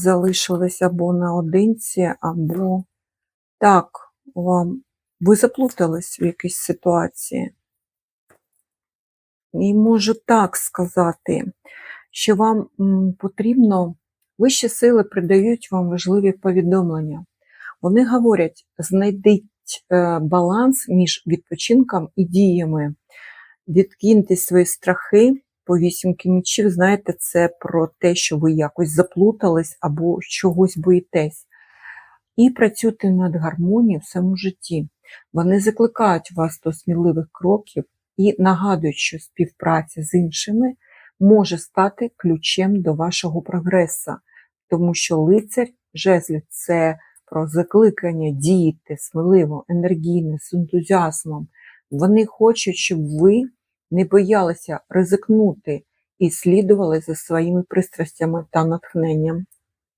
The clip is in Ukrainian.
залишились або наодинці, або так, вам ви заплутались в якійсь ситуації. І можу так сказати, що вам потрібно, вищі сили придають вам важливі повідомлення. Вони говорять, знайдіть е, баланс між відпочинком і діями, відкиньте свої страхи по вісімки мечів. Знаєте, це про те, що ви якось заплутались або чогось боїтесь. І працюйте над гармонією в своєму житті. Вони закликають вас до сміливих кроків і нагадують, що співпраця з іншими може стати ключем до вашого прогресу, тому що лицар жезлів це про закликання діяти сміливо, енергійно, з ентузіазмом. Вони хочуть, щоб ви не боялися ризикнути і слідували за своїми пристрастями та натхненням.